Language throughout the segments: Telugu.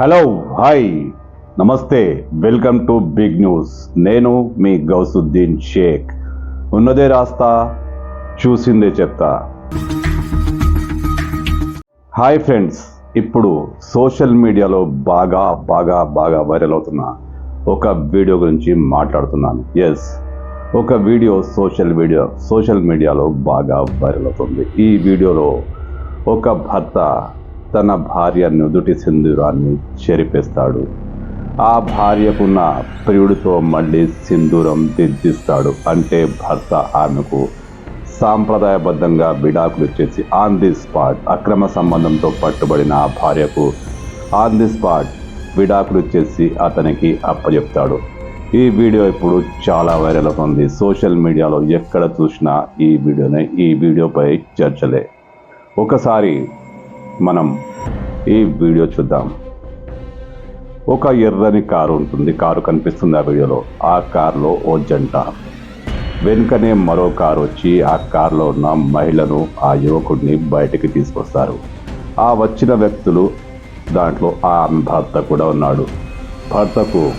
Hello hi. నమస్తే వెల్కమ్ టు బిగ్ న్యూస్. నేను మీ గౌసుద్దీన్ షేక్. ఉన్నదే రాస్తా చూసిందే చెప్తా. హాయ్ ఫ్రెండ్స్ ఇప్పుడు సోషల్ మీడియాలో బాగా బాగా బాగా వైరల్ అవుతున్న ఒక వీడియో గురించి మాట్లాడుతున్నాను. ఎస్ ఒక వీడియో సోషల్ వీడియో సోషల్ మీడియాలో బాగా వైరల్ అవుతుంది. ఈ వీడియోలో ఒక భర్త తన భార్య నుదుటి సింధూరాన్ని చెరిపేస్తాడు. ఆ భార్యకున్న ప్రియుడితో మళ్ళీ సింధూరం దిద్దిస్తాడు. అంటే భర్త ఆమెకు సాంప్రదాయబద్ధంగా విడాకులు ఇచ్చేసి ఆన్ ది స్పాట్ అక్రమ సంబంధంతో పట్టుబడిన ఆ భార్యకు ఆన్ ది స్పాట్ విడాకులు ఇచ్చేసి అతనికి అప్పచెప్తాడు ఈ వీడియో ఇప్పుడు చాలా వైరల్ అవుతుంది. సోషల్ మీడియాలో ఎక్కడ చూసినా ఈ వీడియోనే ఈ వీడియోపై చర్చలే. ఒకసారి మనం ఈ వీడియో చూద్దాం. ఒక ఎర్రని కారు ఉంటుంది. కారు కనిపిస్తుంది ఆ వీడియోలో. ఆ కారులో ఓ జంట. వెనుకనే మరో కారు వచ్చి ఆ కారులో ఉన్న మహిళను ఆ యువకుడిని బయటికి తీసుకొస్తారు. ఆ వచ్చిన వ్యక్తులు దాంట్లో ఆ భర్త కూడా ఉన్నాడు. భర్తకు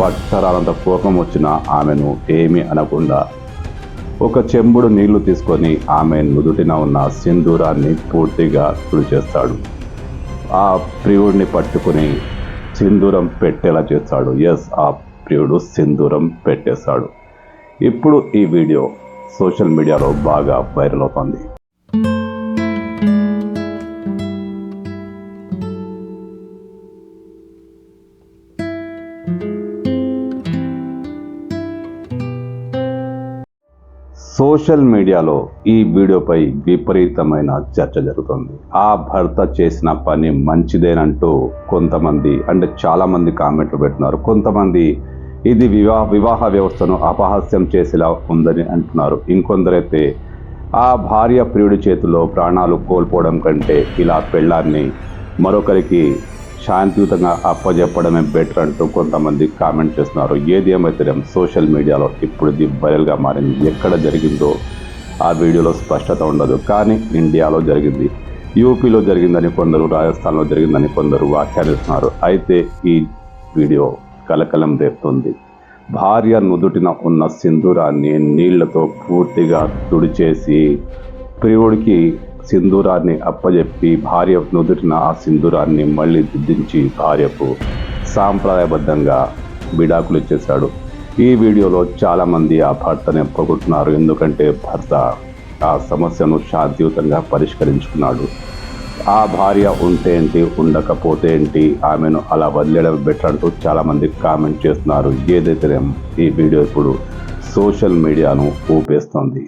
పట్టరానంత కోపం వచ్చిన ఆమెను ఏమీ అనకుండా ఒక చెంబుడు నీళ్ళు తీసుకొని ఆమె నుదుటిన ఉన్న సింధూరాన్ని పూర్తిగా తుడిచేస్తాడు. ఆ ప్రియుడిని పట్టుకుని సింధూరం పెట్టేలా చేస్తాడు. ఎస్ ఆ ప్రియుడు సింధూరం పెట్టేస్తాడు. ఇప్పుడు ఈ వీడియో సోషల్ మీడియాలో బాగా వైరల్ అవుతుంది. సోషల్ మీడియాలో ఈ వీడియోపై విపరీతమైన చర్చ జరుగుతుంది. ఆ భర్త చేసిన పని మంచిదేనంటూ కొంతమంది అంటే చాలామంది కామెంట్లు పెడుతున్నారు. కొంతమంది ఇది వివాహ వివాహ వ్యవస్థను అపహాస్యం చేసేలా ఉందని అంటున్నారు. ఇంకొందరైతే ఆ భార్య ప్రియుడి చేతిలో ప్రాణాలు కోల్పోవడం కంటే ఇలా పెళ్ళాన్ని మరొకరికి శాంతియుతంగా అప్పజెప్పడమే బెటర్ అంటూ కొంతమంది కామెంట్ చేస్తున్నారు. ఏది ఏమైతే సోషల్ మీడియాలో ఇప్పుడు ఇది వైరల్గా మారింది. ఎక్కడ జరిగిందో ఆ వీడియోలో స్పష్టత ఉండదు. కానీ ఇండియాలో జరిగింది. యూపీలో జరిగిందని కొందరు రాజస్థాన్లో జరిగిందని కొందరు వ్యాఖ్యానిస్తున్నారు. అయితే ఈ వీడియో కలకలం రేపుతుంది. భార్య నుదుటిన ఉన్న సింధూరాన్ని నీళ్ళతో పూర్తిగా తుడిచేసి ప్రియుడికి సింధూరాన్ని అప్పజెప్పి భార్య నుదుటిన ఆ సింధూరాన్ని మళ్ళీ దిద్దించి భార్యకు సాంప్రదాయబద్ధంగా విడాకులు ఇచ్చేశాడు. ఈ వీడియోలో చాలామంది ఆ భర్తని పొగుడుతున్నారు ఎందుకంటే భర్త ఆ సమస్యను శాంతియుతంగా పరిష్కరించుకున్నాడు. ఆ భార్య ఉంటే ఏంటి ఉండకపోతే ఏంటి ఆమెను అలా వదిలేయడం బెటర్ అంటూ చాలామంది కామెంట్ చేస్తున్నారు. ఏదైతే ఈ వీడియో ఇప్పుడు సోషల్ మీడియాను ఊపేస్తోంది.